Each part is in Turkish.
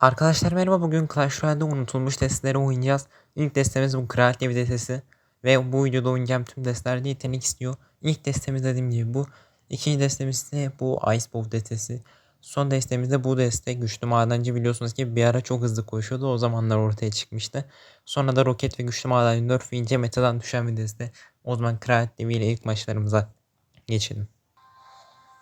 Arkadaşlar merhaba bugün Clash Royale'de unutulmuş testleri oynayacağız. İlk testimiz bu Kreatif testi ve bu videoda oynayacağım tüm testlerde yetenek istiyor. İlk testimiz dediğim gibi bu. İkinci testimiz de bu Ice Bow destesi. Son testimizde bu deste güçlü madenci biliyorsunuz ki bir ara çok hızlı koşuyordu o zamanlar ortaya çıkmıştı. Sonra da roket ve güçlü madenci nerfeyince metadan düşen bir deste. O zaman Kreatif ile ilk maçlarımıza geçelim.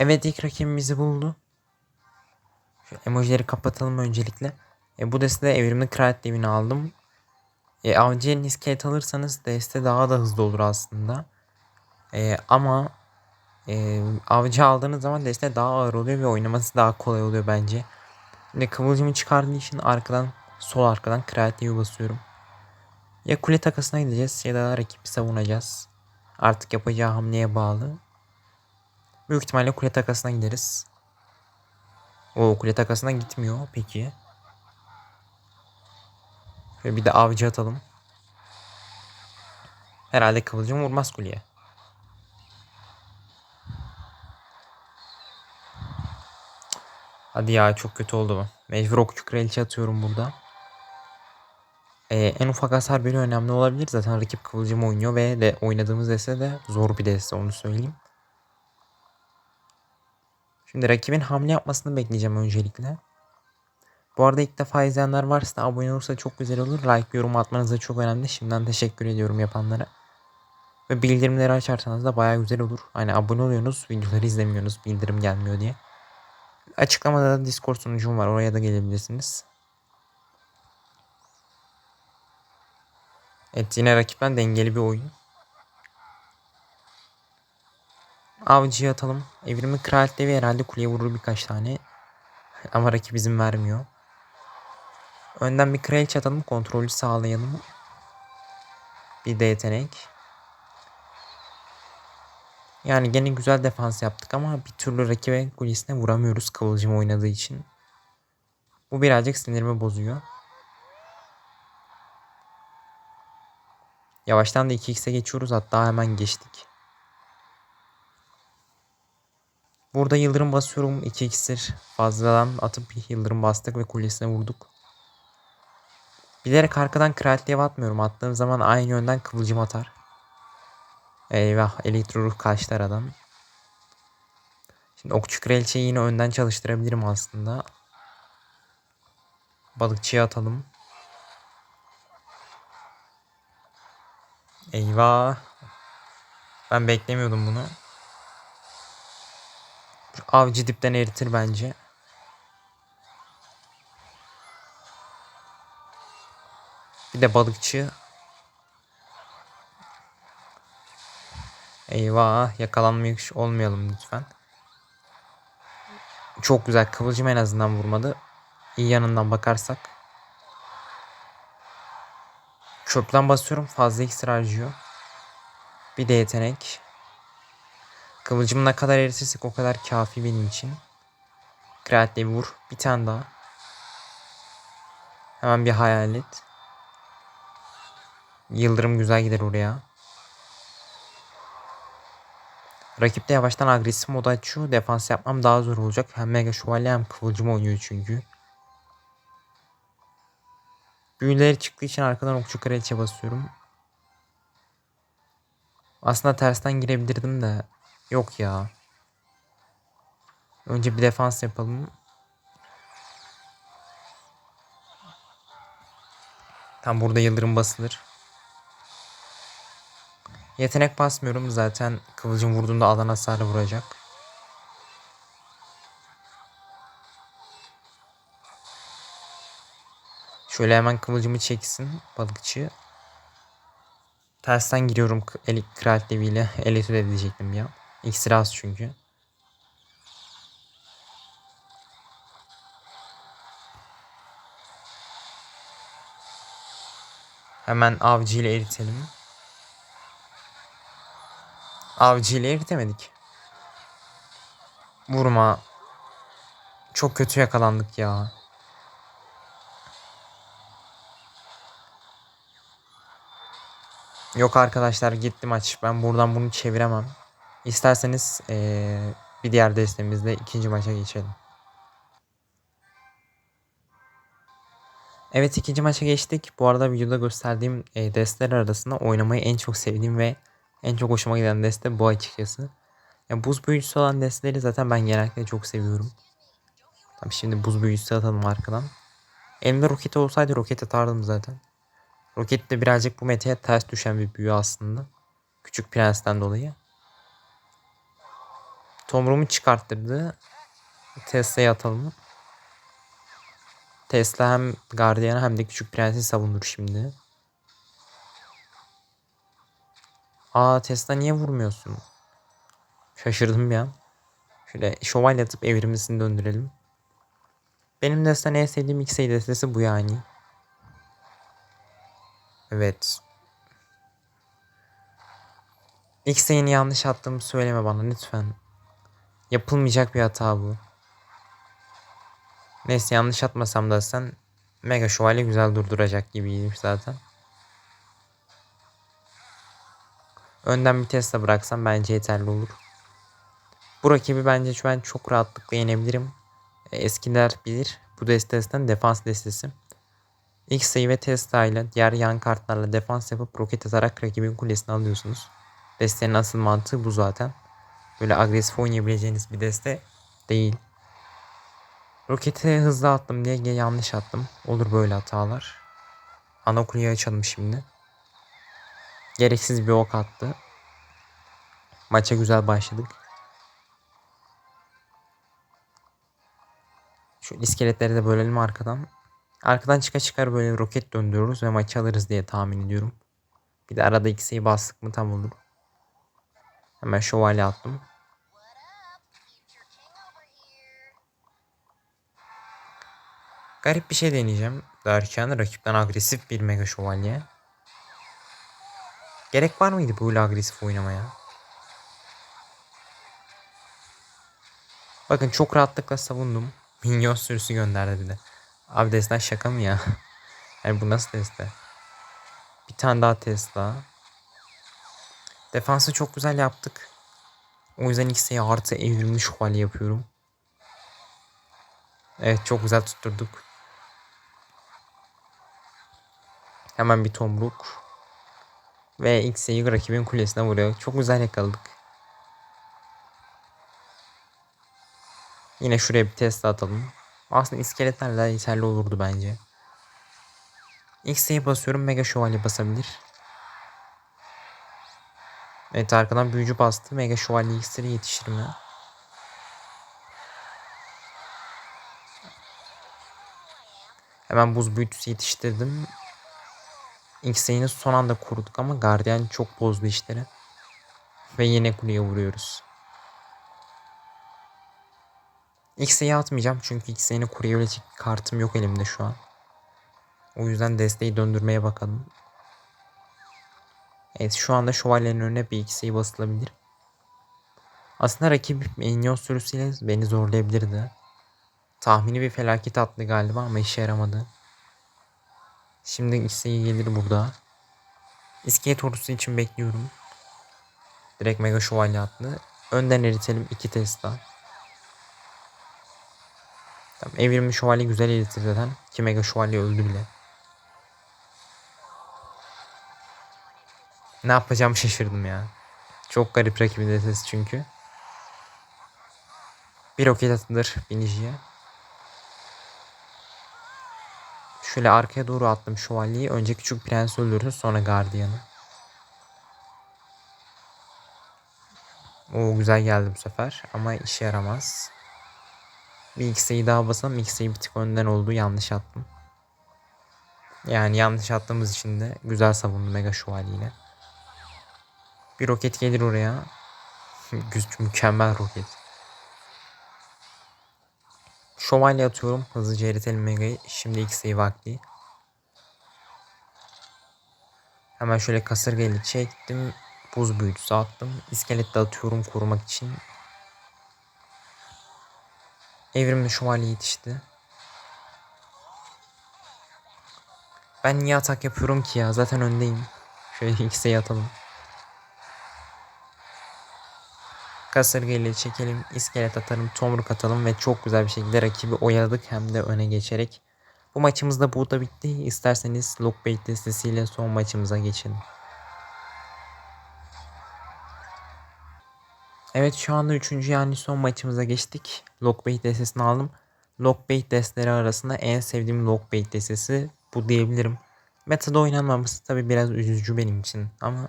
Evet ilk rakibimizi buldu. Şu emojileri kapatalım öncelikle. E, bu deste evrimli kraliyet devini aldım. E, avcı elini iskelet alırsanız deste daha da hızlı olur aslında. E, ama e, avcı aldığınız zaman deste daha ağır oluyor ve oynaması daha kolay oluyor bence. Şimdi kıvılcımı çıkardığı için arkadan sol arkadan kraliyet devi basıyorum. Ya kule takasına gideceğiz ya da rakibi savunacağız. Artık yapacağı hamleye bağlı. Büyük ihtimalle kule takasına gideriz. O kule takasına gitmiyor peki. Şöyle bir de avcı atalım. Herhalde kıvılcım vurmaz kuleye. Hadi ya çok kötü oldu bu. Mecbur okçu kraliçe atıyorum burada. Ee, en ufak hasar bile önemli olabilir. Zaten rakip kıvılcım oynuyor ve de oynadığımız deste de zor bir deste onu söyleyeyim. Şimdi rakibin hamle yapmasını bekleyeceğim öncelikle. Bu arada ilk defa izleyenler varsa abone olursa çok güzel olur. Like yorum atmanız da çok önemli. Şimdiden teşekkür ediyorum yapanlara. Ve bildirimleri açarsanız da baya güzel olur. Hani abone oluyorsunuz videoları izlemiyorsunuz bildirim gelmiyor diye. Açıklamada da Discord sunucum var oraya da gelebilirsiniz. Evet yine rakipten dengeli bir oyun. Avcıya atalım. Evrimi kraliyet devi herhalde kuleye vurur birkaç tane. Ama rakip izin vermiyor. Önden bir kraliçe atalım. Kontrolü sağlayalım. Bir de yetenek. Yani gene güzel defans yaptık ama bir türlü rakibe kulesine vuramıyoruz kıvılcım oynadığı için. Bu birazcık sinirimi bozuyor. Yavaştan da 2x'e geçiyoruz hatta hemen geçtik. Burada yıldırım basıyorum. 2 iksir fazladan atıp yıldırım bastık ve kulesine vurduk. Bilerek arkadan kraliyet atmıyorum. Attığım zaman aynı yönden kıvılcım atar. Eyvah elektro ruh kaçtı aradan. Şimdi okçu kraliçeyi yine önden çalıştırabilirim aslında. Balıkçıya atalım. Eyvah. Ben beklemiyordum bunu. Avcı dipten eritir bence. Bir de balıkçı. Eyvah yakalanmış olmayalım lütfen. Çok güzel kıvılcım en azından vurmadı. İyi yanından bakarsak. Çöpten basıyorum fazla iksir harcıyor. Bir de yetenek. Kıvılcımı ne kadar eritirsek o kadar kafi benim için. Kreatif vur. Bir tane daha. Hemen bir hayalet. Yıldırım güzel gider oraya. Rakip de yavaştan agresif moda açıyor. Defans yapmam daha zor olacak. Hem Mega Şövalye hem Kıvılcım oynuyor çünkü. Büyüleri çıktığı için arkadan okçu kraliçe basıyorum. Aslında tersten girebilirdim de Yok ya. Önce bir defans yapalım. Tam burada yıldırım basılır. Yetenek basmıyorum zaten kıvılcım vurduğunda alan hasarı vuracak. Şöyle hemen kıvılcımı çeksin balıkçı. Tersten giriyorum el kraliyet deviyle. Eletü de diyecektim ya. İksir az çünkü. Hemen avcı ile eritelim. Avcı ile eritemedik. Vurma. Çok kötü yakalandık ya. Yok arkadaşlar gitti maç. Ben buradan bunu çeviremem. İsterseniz ee, bir diğer destemizde ikinci maça geçelim. Evet ikinci maça geçtik. Bu arada videoda gösterdiğim e, desteler arasında oynamayı en çok sevdiğim ve en çok hoşuma giden deste bu açıkçası. Ya buz büyücüsü olan desteleri zaten ben genellikle çok seviyorum. Tamam şimdi buz büyücüsü atalım arkadan. Elimde roket olsaydı roket atardım zaten. Roket de birazcık bu metaya ters düşen bir büyü aslında. Küçük prensten dolayı. Tomruğumu çıkarttırdı. Tesla'ya atalım. Tesla hem gardiyanı hem de küçük prensi savunur şimdi. Aa Tesla niye vurmuyorsun? Şaşırdım an. Şöyle şövalye atıp evrimlisini döndürelim. Benim destan en sevdiğim X-Ray destesi bu yani. Evet. X-Ray'ini yanlış attığımı söyleme bana lütfen. Yapılmayacak bir hata bu. Neyse yanlış atmasam da sen Mega Şövalye güzel durduracak gibiydim zaten. Önden bir Tesla bıraksam bence yeterli olur. Bu rakibi bence şu an çok rahatlıkla yenebilirim. E, Eskiler bilir. Bu destesten defans destesi. İlk sayı ve Tesla ile diğer yan kartlarla defans yapıp roket atarak rakibin kulesini alıyorsunuz. Destenin asıl mantığı bu zaten. Böyle agresif oynayabileceğiniz bir deste değil. Roketi hızlı attım diye yanlış attım. Olur böyle hatalar. Ana kuleyi açalım şimdi. Gereksiz bir ok attı. Maça güzel başladık. Şu iskeletleri de bölelim arkadan. Arkadan çıka çıkar böyle roket döndürürüz ve maçı alırız diye tahmin ediyorum. Bir de arada ikisiyi bastık mı tam olur. Hemen şövalye attım. Garip bir şey deneyeceğim. Derken rakipten agresif bir mega şövalye. Gerek var mıydı böyle agresif oynamaya? Bakın çok rahatlıkla savundum. Minyon sürüsü gönderdi bir de. Abi Tesla şaka mı ya? yani bu nasıl Tesla? Bir tane daha Tesla. Defansı çok güzel yaptık. O yüzden X'e artı evrimli şövalye yapıyorum. Evet çok güzel tutturduk. Hemen bir tomruk. Ve X'e rakibin kulesine vuruyor. Çok güzel yakaladık. Yine şuraya bir test atalım. Aslında iskeletlerle yeterli olurdu bence. X'e basıyorum. Mega şövalye basabilir. Evet arkadan büyücü bastı. Mega şövalye iksiri yetişir mi? Hemen buz büyütüsü yetiştirdim. X'ini son anda koruduk ama gardiyan çok bozdu işleri. Ve yine kuleye vuruyoruz. X'e atmayacağım çünkü X'ini koruyabilecek kartım yok elimde şu an. O yüzden desteği döndürmeye bakalım. Evet şu anda şövalyenin önüne bir X'e basılabilir. Aslında rakip minyon sürüsüyle beni zorlayabilirdi. Tahmini bir felaket attı galiba ama işe yaramadı. Şimdi X'e gelir burada. İskelet ordusu için bekliyorum. Direkt mega şövalye attı. Önden eritelim iki Tesla. Tamam, evrimli şövalye güzel eritir zaten. Ki mega şövalye öldü bile. Ne yapacağım şaşırdım ya. Çok garip rakibin detesi çünkü. Bir roket atılır biniciye. Şöyle arkaya doğru attım şövalyeyi. Önce küçük prens öldürürüz sonra gardiyanı. O güzel geldi bu sefer ama işe yaramaz. Bir X'eyi daha basalım. X'eyi bir tık önden oldu. Yanlış attım. Yani yanlış attığımız için de güzel savundu Mega Şövalyeyle. Bir roket gelir oraya. Mükemmel roket. Şövalye atıyorum. Hızlıca eritelim Mega'yı. Şimdi X'eyi vakti. Hemen şöyle kasırgayla çektim. Buz büyütüsü attım. İskelet de atıyorum korumak için. Evrimli şövalye yetişti. Ben niye atak yapıyorum ki ya? Zaten öndeyim. Şöyle X'e atalım. Kasırga ile çekelim. iskelet atalım. Tomruk atalım ve çok güzel bir şekilde rakibi oyaladık. Hem de öne geçerek Bu maçımız da burada bitti. İsterseniz Lockbait destesiyle son maçımıza geçelim. Evet şu anda üçüncü yani son maçımıza geçtik. Lockbait destesini aldım. Lockbait desteleri arasında en sevdiğim Lockbait destesi bu diyebilirim. Meta'da oynanmaması tabi biraz üzücü benim için ama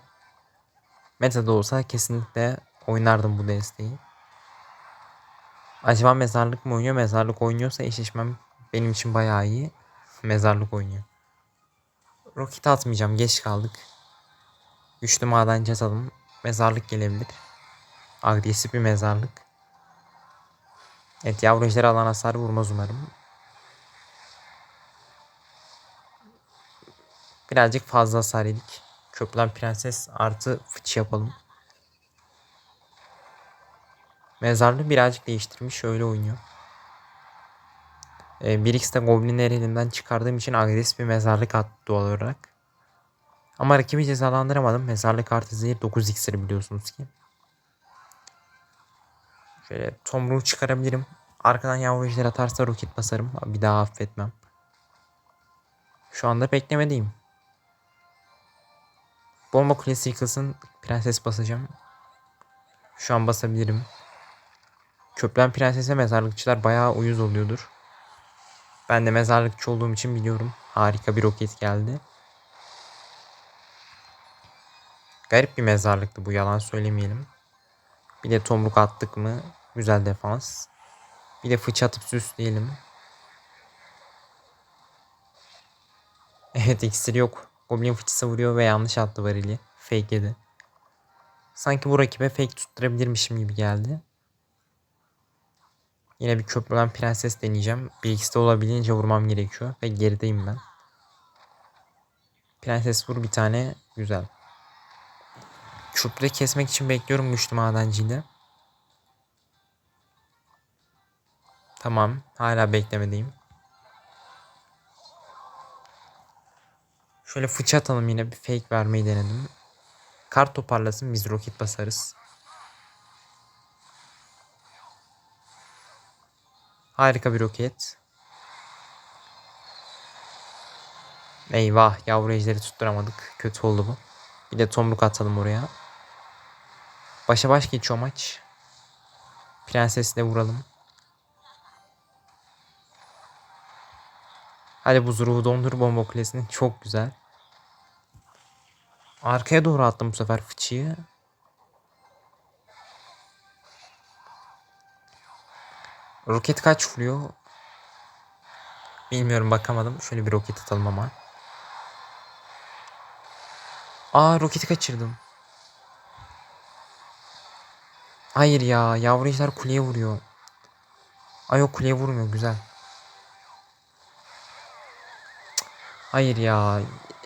Meta'da olsa kesinlikle oynardım bu desteği. Acaba mezarlık mı oynuyor? Mezarlık oynuyorsa eşleşmem benim için bayağı iyi. Mezarlık oynuyor. Roket atmayacağım. Geç kaldık. Güçlü madenci atalım. Mezarlık gelebilir. Agresif bir mezarlık. Evet yavru ejder alan hasar vurmaz umarım. Birazcık fazla hasar yedik. Köprüden prenses artı fıç yapalım. Mezarlığı birazcık değiştirmiş. Öyle oynuyor. Ee, 1x'te goblinleri elimden çıkardığım için agresif bir mezarlık attı doğal olarak. Ama rakibi cezalandıramadım. Mezarlık artı zehir 9 iksir biliyorsunuz ki. Şöyle tomruğu çıkarabilirim. Arkadan yavru atarsa roket basarım. Bir daha affetmem. Şu anda beklemedeyim. Bomba kulesi yıkılsın. Prenses basacağım. Şu an basabilirim. Köprüden prensese mezarlıkçılar bayağı uyuz oluyordur. Ben de mezarlıkçı olduğum için biliyorum. Harika bir roket geldi. Garip bir mezarlıktı bu yalan söylemeyelim. Bir de tomruk attık mı güzel defans. Bir de fıç atıp süsleyelim. Evet iksir yok. Goblin fıçısı vuruyor ve yanlış attı varili. Fake yedi. Sanki bu rakibe fake tutturabilirmişim gibi geldi. Yine bir köprüden prenses deneyeceğim. Bir ikisi de olabildiğince vurmam gerekiyor. Ve gerideyim ben. Prenses vur bir tane. Güzel. Köprüde kesmek için bekliyorum güçlü madenciyle. Tamam. Hala beklemedeyim. Şöyle fıça atalım yine bir fake vermeyi denedim. Kart toparlasın biz roket basarız. Harika bir roket. Eyvah yavru ejderi tutturamadık. Kötü oldu bu. Bir de tomruk atalım oraya. Başa baş geçiyor maç. Prensesle vuralım. Hadi bu ruhu dondur bomba kulesini. Çok güzel. Arkaya doğru attım bu sefer fıçıyı. Roket kaç vuruyor? Bilmiyorum bakamadım. Şöyle bir roket atalım ama. Aa roketi kaçırdım. Hayır ya yavru ejder kuleye vuruyor. Ay o kuleye vurmuyor güzel. Hayır ya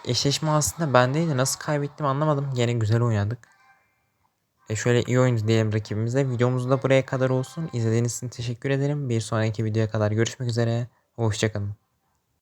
eşleşme aslında bendeydi. Nasıl kaybettim anlamadım. Yine güzel oynadık. E şöyle iyi oyuncu diyelim rakibimize. Videomuz da buraya kadar olsun. İzlediğiniz için teşekkür ederim. Bir sonraki videoya kadar görüşmek üzere. Hoşçakalın.